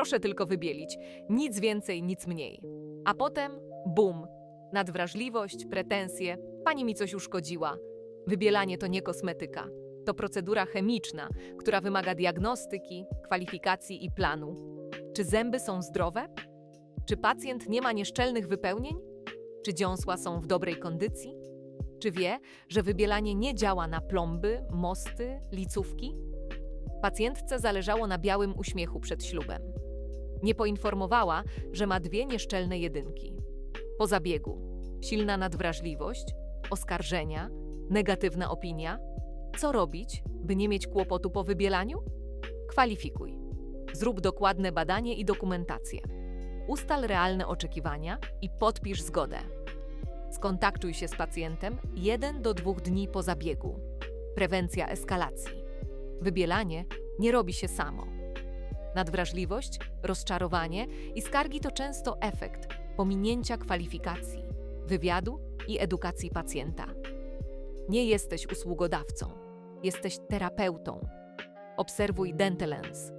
Proszę tylko wybielić. Nic więcej, nic mniej. A potem bum. Nadwrażliwość, pretensje. Pani mi coś uszkodziła. Wybielanie to nie kosmetyka. To procedura chemiczna, która wymaga diagnostyki, kwalifikacji i planu. Czy zęby są zdrowe? Czy pacjent nie ma nieszczelnych wypełnień? Czy dziąsła są w dobrej kondycji? Czy wie, że wybielanie nie działa na plomby, mosty, licówki? Pacjentce zależało na białym uśmiechu przed ślubem. Nie poinformowała, że ma dwie nieszczelne jedynki. Po zabiegu silna nadwrażliwość, oskarżenia, negatywna opinia. Co robić, by nie mieć kłopotu po wybielaniu? Kwalifikuj. Zrób dokładne badanie i dokumentację. Ustal realne oczekiwania i podpisz zgodę. Skontaktuj się z pacjentem 1 do 2 dni po zabiegu. Prewencja eskalacji. Wybielanie nie robi się samo. Nadwrażliwość, rozczarowanie i skargi to często efekt pominięcia kwalifikacji, wywiadu i edukacji pacjenta. Nie jesteś usługodawcą, jesteś terapeutą. Obserwuj Dentalens